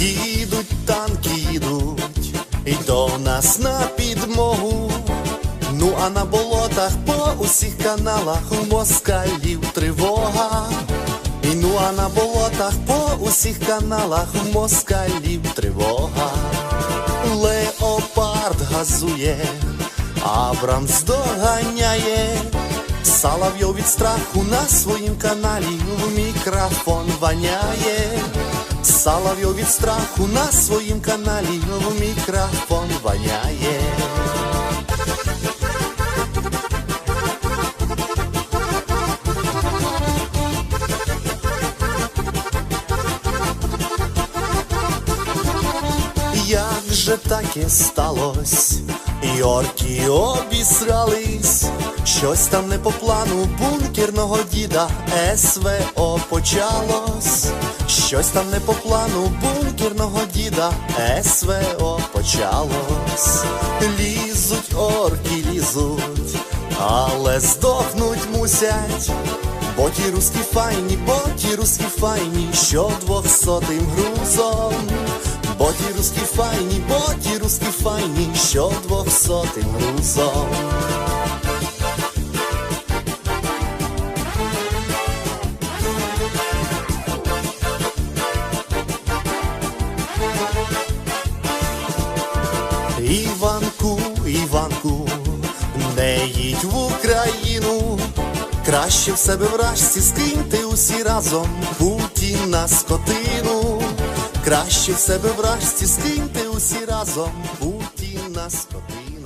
Їдуть танки, їдуть, і до нас на підмогу. Ну а на болотах по усіх каналах у москалів тривога. І ну а на болотах по усіх каналах у москалів тривога. Леопард газує, Абрамс доганяє. Салавйов від страху на своїм каналі в мікрофон воняє. Салавйов від страху на своїм каналі в мікрофон воняє. Як же таке сталось? І орки обісрались, щось там не по плану бункерного діда СВО почалось, щось там не по плану бункерного діда СВО почалось. Лізуть орки, лізуть, але здохнуть мусять. Бо ті руски файні, бо ті руски файні, що двохсотим грузом. Бо ті руски файні, бо ті руски файні, що двохсотим грузом. Краще в себе вражці, скиньте усі разом Путіна скотину, краще в себе вражці, скиньте усі разом Путіна скотину.